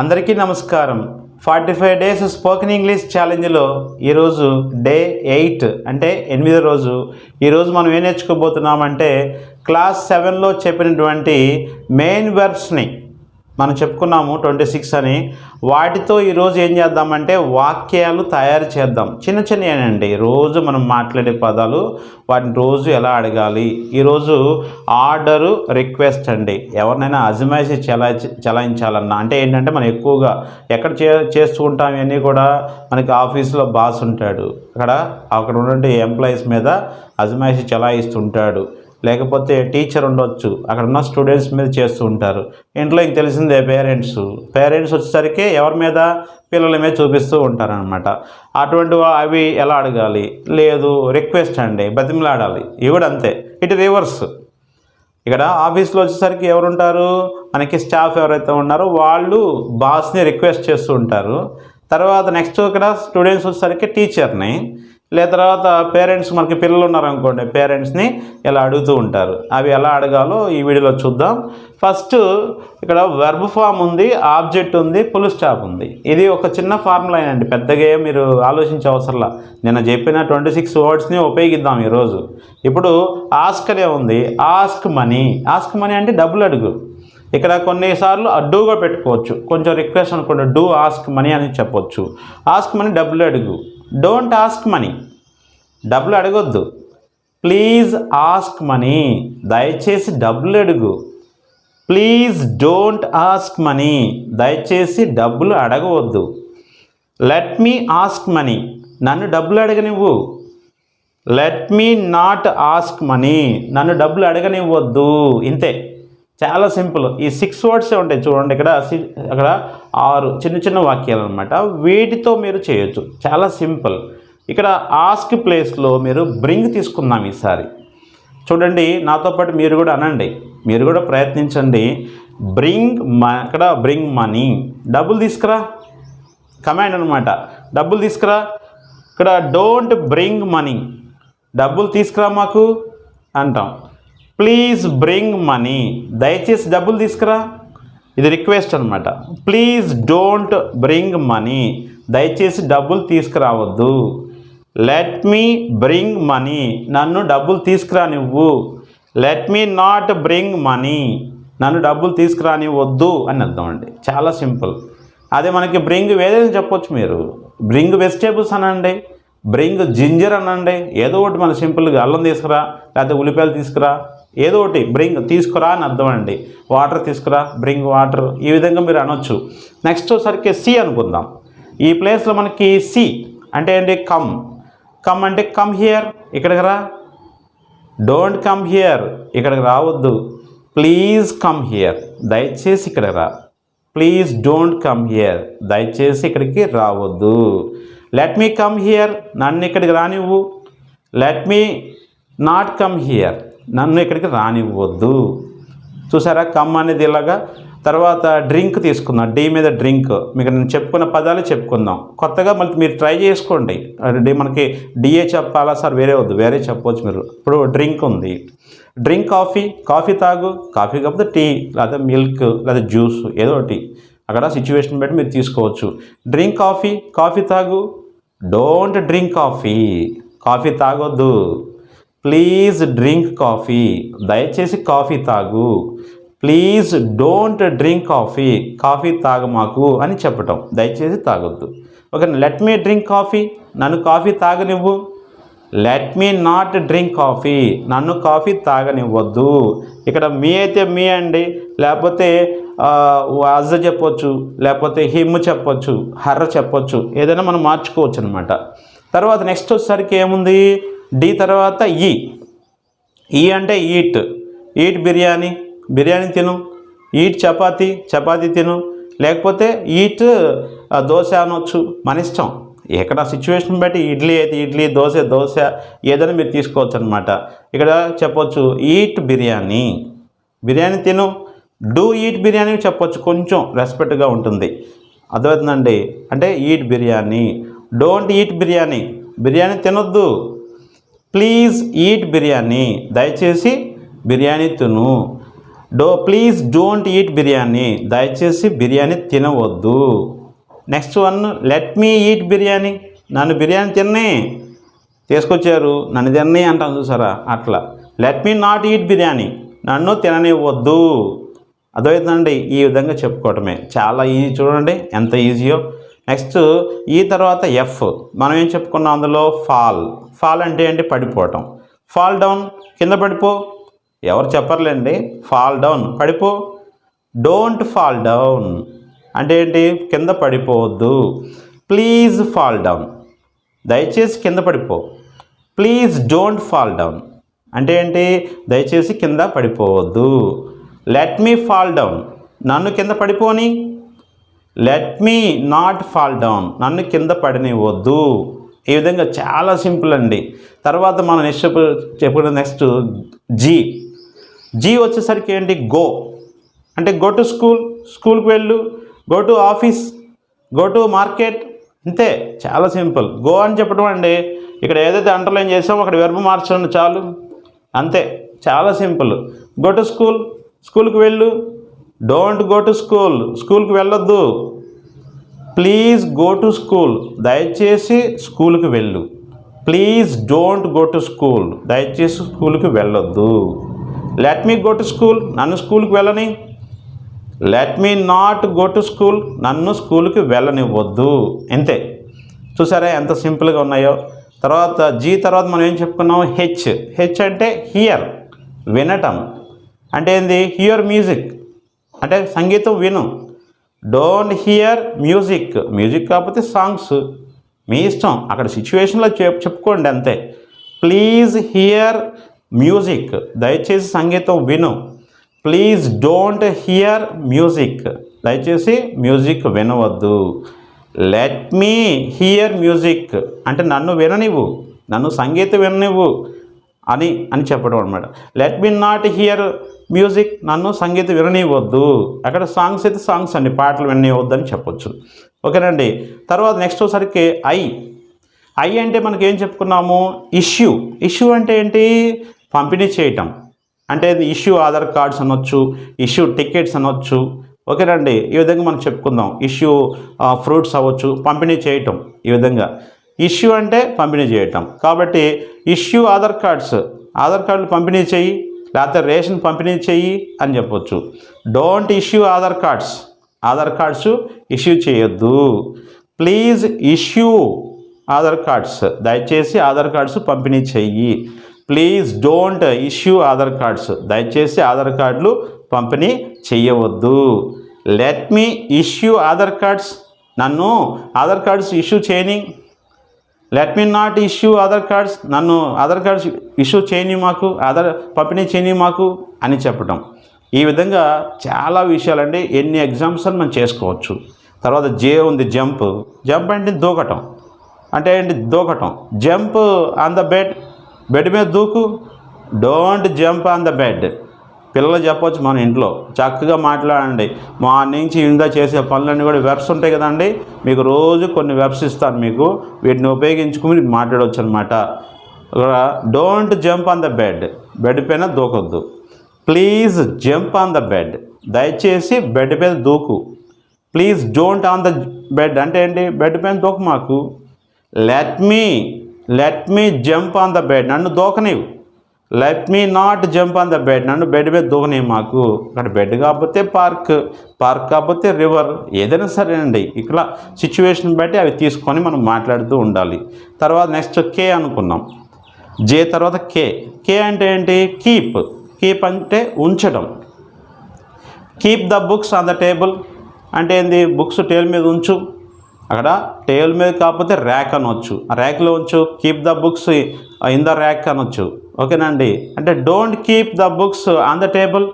అందరికీ నమస్కారం. Forty five days spoken English ఛాలెంజ్లో ఈరోజు డే ఎయిట్ అంటే ఎనిమిదో రోజు. ఈరోజు మనం ఏం నేర్చుకోబోతున్నామంటే క్లాస్ సెవెన్లో చెప్పినటువంటి మెయిన్ వెర్బ్స్ని మనం చెప్పుకున్నాము ట్వంటీ సిక్స్ అని. వాటితో ఈరోజు ఏం చేద్దామంటే వాక్యాలు తయారు చేద్దాం. చిన్న చిన్నవేనండి రోజు మనం మాట్లాడే పదాలు వాటిని రోజు ఎలా అడగాలి? ఈరోజు ఆర్డరు రిక్వెస్ట్ అండి. ఎవరినైనా అజమాయిషి చలా చలాయించాలన్నా అంటే ఏంటంటే మనం ఎక్కువగా ఎక్కడ చే చేస్తూ ఉంటాం ఇవన్నీ కూడా మనకి ఆఫీస్లో బాస్ ఉంటాడు. అక్కడ అక్కడ ఉన్నటువంటి ఎంప్లాయీస్ మీద అజమాయిషి చలాయిస్తుంటాడు. లేకపోతే టీచర్ ఉండొచ్చు. అక్కడ ఉన్న స్టూడెంట్స్ మీద చేస్తూ ఉంటారు. ఇంట్లో ఇంక తెలిసిందే పేరెంట్స్. పేరెంట్స్ వచ్చేసరికి ఎవరి మీద పిల్లల మీద చూపిస్తూ ఉంటారనమాట అటువంటి అవి ఎలా అడగాలి? లేదు రిక్వెస్ట్ అండి బతిమలాడాలి. ఇవి కూడా అంతే. ఇటు రివర్స్. ఇక్కడ ఆఫీస్లో వచ్చేసరికి ఎవరుంటారు? మనకి స్టాఫ్ ఎవరైతే ఉన్నారో వాళ్ళు బాస్ని రిక్వెస్ట్ చేస్తూ ఉంటారు. తర్వాత నెక్స్ట్ ఇక్కడ స్టూడెంట్స్ వచ్చేసరికి టీచర్ని. లేదా తర్వాత పేరెంట్స్ మనకి పిల్లలు ఉన్నారనుకోండి పేరెంట్స్ని ఇలా అడుగుతూ ఉంటారు. అవి ఎలా అడగాలో ఈ వీడియోలో చూద్దాం. ఫస్ట్ ఇక్కడ వెర్బ్ ఫామ్ ఉంది ఆబ్జెక్ట్ ఉంది ఫుల్ స్టాప్ ఉంది. ఇది ఒక చిన్న ఫార్ములా అండి పెద్దగా ఏం మీరు ఆలోచించే అవసరంలా నిన్న చెప్పిన ట్వంటీ సిక్స్ వర్డ్స్ని ఉపయోగిద్దాం ఈరోజు. ఇప్పుడు ఆస్క్ అనే ఉంది. ఆస్క్ మనీ ఆస్క్ మనీ అంటే డబ్బులు అడుగు. ఇక్కడ కొన్నిసార్లు అడ్డుగా పెట్టుకోవచ్చు. కొంచెం రిక్వెస్ట్ అనుకోండి డూ ఆస్క్ మనీ అని చెప్పొచ్చు. ఆస్క్ మనీ డబ్బులు అడుగు. డోంట్ ఆస్క్ మనీ డబ్బులు అడగొద్దు. ప్లీజ్ ఆస్క్ మనీ దయచేసి డబ్బులు అడుగు. ప్లీజ్ డోంట్ ఆస్క్ మనీ దయచేసి డబ్బులు అడగవద్దు. లెట్ మీ ఆస్క్ మనీ నన్ను డబ్బులు అడగనివ్వు. Let me not ask money నన్ను డబ్బులు అడగనివ్వద్దు. ఇంతే. చాలా సింపుల్. ఈ సిక్స్ వర్డ్సే ఉంటాయి చూడండి. ఇక్కడ సి- అక్కడ ఆరు చిన్న చిన్న వాక్యాలు అనమాట వీటితో మీరు చేయొచ్చు. చాలా సింపుల్. ఇక్కడ ఆస్క్ ప్లేస్లో మీరు బ్రింగ్ తీసుకుందాం ఈసారి. చూడండి నాతో పాటు మీరు కూడా అనండి. మీరు కూడా ప్రయత్నించండి. బ్రింగ్ మ ఇక్కడ బ్రింగ్ మనీ డబ్బులు తీసుకురా. కమాండ్ అనమాట డబ్బులు తీసుకురా. ఇక్కడ డోంట్ బ్రింగ్ మనీ డబ్బులు తీసుకురా మాకు. అంటాం. ప్లీజ్ బ్రింగ్ మనీ దయచేసి డబ్బులు తీసుకురా. ఇది రిక్వెస్ట్ అనమాట ప్లీజ్ డోంట్ బ్రింగ్ మనీ దయచేసి డబ్బులు తీసుకురావద్దు. లెట్ మీ బ్రింగ్ మనీ నన్ను డబ్బులు తీసుకురా నువ్వు. Let me not bring money నన్ను డబ్బులు తీసుకురానివద్దు అని అర్థం అండి. చాలా సింపుల్. అదే మనకి బ్రింగ్ ఏదైనా చెప్పొచ్చు మీరు. బ్రింగ్ వెజిటేబుల్స్ అనండి. బ్రింగ్ జింజర్ అనండి. ఏదో ఒకటి మన సింపుల్గా అల్లం తీసుకురా లేకపోతే ఉల్లిపాయలు తీసుకురా. ఏదో ఒకటి బ్రింగ్ తీసుకురా అని అర్థం అండి. వాటర్ తీసుకురా బ్రింగ్ వాటర్ ఈ విధంగా మీరు అనొచ్చు. నెక్స్ట్ సరికి సి అనుకుందాం. ఈ ప్లేస్లో మనకి సి అంటే ఏంటి? కమ్ కమ్ అంటే కమ్ హియర్ ఇక్కడికి రా. డోంట్ కమ్ హియర్ ఇక్కడికి రావద్దు. ప్లీజ్ కమ్ హియర్ దయచేసి ఇక్కడ రా. ప్లీజ్ డోంట్ కమ్ హియర్ దయచేసి ఇక్కడికి రావద్దు. లెట్ మీ కమ్ హియర్ నన్ను ఇక్కడికి రానివ్వు. Let me not come here నన్ను ఇక్కడికి రానివ్వద్దు. చూసారా? కమ్ అనేది ఇలాగా తర్వాత డ్రింక్ తీసుకుందాం డీ మీద డ్రింక్. మీకు నేను చెప్పుకున్న పదాలు చెప్పుకుందాం. కొత్తగా మళ్ళీ మీరు ట్రై చేసుకోండి. మనకి డిఏ చెప్పాలా సార్? వేరే వద్దు. వేరే చెప్పవచ్చు మీరు. ఇప్పుడు డ్రింక్ ఉంది. Drink coffee. కాఫీ తాగు. కాఫీ కాకపోతే టీ లేదా మిల్క్ లేదా జ్యూస్ ఏదో ఒకటి. అక్కడ సిచ్యువేషన్ బట్టి మీరు తీసుకోవచ్చు. Drink coffee. కాఫీ తాగు. Don't drink coffee. కాఫీ తాగొద్దు. ప్లీజ్ డ్రింక్ కాఫీ దయచేసి కాఫీ తాగు. Please don't drink coffee coffee తాగమాకు అని చెప్పటం. దయచేసి తాగొద్దు. Okay let me drink coffee నన్ను coffee తాగనివ్వు. Let me not drink coffee నన్ను కాఫీ తాగనివ్వద్దు. ఇక్కడ మీ అయితే మీ అండి. లేకపోతే అజ్జ చెప్పొచ్చు. లేకపోతే హిమ్ చెప్పొచ్చు. హర్ర చెప్పొచ్చు. ఏదైనా మనం మార్చుకోవచ్చు అనమాట తర్వాత నెక్స్ట్ వచ్చేసరికి ఏముంది? డి తర్వాత ఈ. ఈ అంటే ఈట్. ఈట్ బిర్యానీ. బిర్యానీ తిను. ఈట్ చపాతీ. చపాతీ తిను. లేకపోతే ఈట్ ఆ, దోశ అనొచ్చు. మన ఇష్టం. ఎక్కడ సిచ్యువేషన్ బట్టి ఇడ్లీ అయితే ఇడ్లీ దోశ దోశ ఏదైనా మీరు తీసుకోవచ్చు అనమాట ఇక్కడ చెప్పొచ్చు ఈట్ బిర్యానీ. బిర్యానీ తిను. డూ ఈట్ బిర్యానీ చెప్పొచ్చు. కొంచెం రెస్పెక్ట్గా ఉంటుంది. అర్థమవుతుందండి? అంటే eat biryani. Don't eat biryani. Biryani తినొద్దు. Please eat biryani. దయచేసి బిర్యానీ తిను. Do please don't eat biryani. దయచేసి biryani తినవద్దు. Next one let me eat biryani. నన్ను బిర్యానీ తిన్నే. తీసుకొచ్చారు. నన్ను తిన్నే అంటాను చూసారా? అట్లా. Let me not eat biryani. నన్ను తిననివ్వద్దు. అర్థమవుతుందండి? ఈ విధంగా చెప్పుకోవటమే. చాలా ఈజీ చూడండి. ఎంత ఈజీయో. నెక్స్ట్ ఈ తర్వాత ఎఫ్ మనం ఏం చెప్పుకున్నాం అందులో? ఫాల్. ఫాల్ అంటే ఏంటి? పడిపోవటం. Fall down. కింద పడిపో. ఎవరు చెప్పర్లేండి? Fall down. పడిపో. Don't fall down. అంటే ఏంటి? కింద పడిపోవద్దు. Please fall down. దయచేసి కింద పడిపో. Please don't fall down. అంటే ఏంటి? దయచేసి కింద పడిపోవద్దు. Let me fall down. నన్ను కింద పడిపోని. Let me not fall down నన్ను కింద పడనివ్వద్దు ఈ విధంగా చాలా సింపుల్ అండి. తర్వాత మనం నెక్స్ట్ చెప్పుకున్న నెక్స్ట్ జీ జీ వచ్చేసరికి ఏంటి? గో అంటే గో టు స్కూల్ స్కూల్కి వెళ్ళు. Go to office go to market అంతే చాలా సింపుల్. గో అని చెప్పడం అండి ఇక్కడ ఏదైతే అండర్లైన్ చేసామో అక్కడ వెర్బ్ మార్చండి చాలు. అంతే చాలా సింపుల్. గో టు స్కూల్ స్కూల్కి వెళ్ళు. డోంట్ గో టు స్కూల్ స్కూల్కి వెళ్ళొద్దు. ప్లీజ్ గో టు స్కూల్ దయచేసి స్కూల్కి వెళ్ళు. Please don't go to school దయచేసి స్కూల్కి వెళ్ళొద్దు. Let me go to school నన్ను స్కూల్కి వెళ్ళని. Let me not go to school నన్ను స్కూల్కి వెళ్ళనివ్వద్దు. అంతే చూసారా ఎంత సింపుల్గా ఉన్నాయో? తర్వాత జీ తర్వాత మనం ఏం చెప్పుకున్నాం? హెచ్ హెచ్ అంటే హియర్ వినటం. అంటే ఏంది? హియర్ మ్యూజిక్ అంటే సంగీతం విను. డోంట్ హియర్ మ్యూజిక్ మ్యూజిక్ కాకపోతే సాంగ్స్ మీ ఇష్టం. అక్కడ సిచ్యువేషన్లో చెప్ చెప్పుకోండి అంతే. ప్లీజ్ హియర్ మ్యూజిక్ దయచేసి సంగీతం విను. ప్లీజ్ డోంట్ హియర్ మ్యూజిక్ దయచేసి మ్యూజిక్ వినవద్దు. లెట్ మీ హియర్ మ్యూజిక్ అంటే నన్ను విననివ్వు. నన్ను సంగీతం విననివ్వు. అని అని చెప్పడం అనమాట let me not hear music నన్ను సంగీతం విననివ్వద్దు అక్కడ సాంగ్స్ అయితే సాంగ్స్ అండి. పాటలు విననివ్వద్దు అని చెప్పొచ్చు. ఓకేనండి తర్వాత నెక్స్ట్ వచ్చేసరికి ఐ ఐ అంటే మనకి ఏం చెప్పుకున్నాము? ఇష్యూ ఇష్యూ అంటే ఏంటి? పంపిణీ చేయటం. అంటే ఇష్యూ ఆధార్ కార్డ్స్ అనొచ్చు ఇష్యూ టికెట్స్ అనొచ్చు. ఓకేనండి ఈ విధంగా మనం చెప్పుకుందాం. ఇష్యూ ఫ్రూట్స్ అవ్వచ్చు. పంపిణీ చేయటం ఈ విధంగా. ఇష్యూ అంటే పంపిణీ చేయటం. కాబట్టి ఇష్యూ ఆధార్ కార్డ్స్ ఆధార్ కార్డులు పంపిణీ చేయి లేకపోతే రేషన్ పంపిణీ చెయ్యి అని చెప్పొచ్చు. Don't issue Aadhaar cards. Aadhaar cards issue చేయొద్దు. Please issue Aadhaar cards. దయచేసి ఆధార్ కార్డ్స్ పంపిణీ చెయ్యి please don't issue Aadhaar cards. దయచేసి ఆధార్ కార్డులు పంపిణీ చెయ్యవద్దు let me issue Aadhaar cards. నన్ను ఆధార్ కార్డ్స్ ఇష్యూ చేయని let me not issue Aadhaar cards నన్ను ఆధార్ కార్డ్స్ ఇష్యూ చేయని మాకు ఆధార్ పంపిణీ చేయని మాకు అని చెప్పటం. ఈ విధంగా చాలా విషయాలండి. ఎన్ని ఎగ్జామ్స్ అని మనం చేసుకోవచ్చు. తర్వాత జే ఉంది జంప్ జంప్ అంటే దూకటం. అంటే ఏంటి? దూకటం. Jump on the bed bed మీద దూకు. Don't jump on the bed పిల్లలు చెప్పొచ్చు మన ఇంట్లో. చక్కగా మాట్లాడండి. మార్నింగ్ నుంచి ఇందా చేసే పనులన్నీ కూడా వెబ్స్ ఉంటాయి కదండి. మీకు రోజు కొన్ని వెబ్స్ ఇస్తాను మీకు. వీటిని ఉపయోగించుకుని మీరు మాట్లాడవచ్చు అనమాట don't jump on the bed. Bed పైన దూకొద్దు. Please jump on the bed. దయచేసి బెడ్ పైన దూకు. Please don't on the bed. అంటే ఏంటి? బెడ్ పైన దూకు మాకు. Let me let me jump on the bed. నన్ను దూకనివ్వు. Let me not jump on the bed నన్ను బెడ్ మీద దూకని మాకు. అక్కడ బెడ్ కాకపోతే పార్క్ పార్క్ కాకపోతే రివర్ ఏదైనా సరేనండి. ఇక్కడ సిచ్యువేషన్ బట్టి అవి తీసుకొని మనం మాట్లాడుతూ ఉండాలి. తర్వాత నెక్స్ట్ కే అనుకున్నాం. జే తర్వాత కే కే అంటే ఏంటి? కీప్ కీప్ అంటే ఉంచడం. Keep the books on the table అంటే ఏంది? బుక్స్ టేబుల్ మీద ఉంచు. అక్కడ టేబుల్ మీద కాకపోతే ర్యాక్ అనొచ్చు. ఆ ర్యాక్లో ఉంచు. Keep the books in the rack అనొచ్చు. ఓకేనండి. అంటే don't keep the books on the table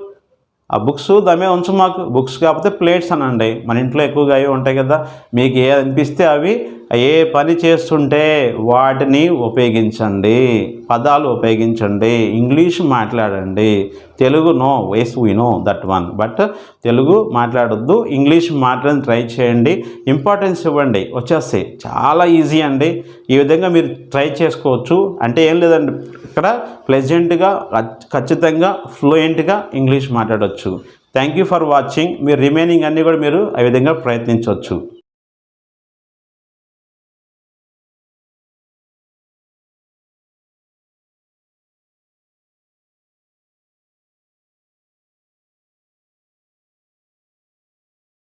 ఆ బుక్స్ దమే ఉంచు మాకు. బుక్స్ కాకపోతే ప్లేట్స్ అనండి. మన ఇంట్లో ఎక్కువగా అవి ఉంటాయి కదా. మీకు ఏ అనిపిస్తే అవి ఏ పని చేస్తుంటే వాటిని ఉపయోగించండి. పదాలు ఉపయోగించండి. ఇంగ్లీష్ మాట్లాడండి. Telugu no ways we know that one but Telugu మాట్లాడొద్దు. ఇంగ్లీష్ మాట్లాడని ట్రై చేయండి. ఇంపార్టెన్స్ ఇవ్వండి. వచ్చేస్తాయి. చాలా ఈజీ అండి. ఈ విధంగా మీరు ట్రై చేసుకోవచ్చు. అంటే ఏం లేదండి. ఇక్కడ ప్లెజెంట్గా ఖచ్చితంగా ఫ్లూయెంట్గా ఇంగ్లీష్ మాట్లాడవచ్చు థ్యాంక్ యూ ఫర్ వాచింగ్ మీరు రిమైనింగ్ అన్నీ కూడా మీరు ఆ విధంగా ప్రయత్నించవచ్చు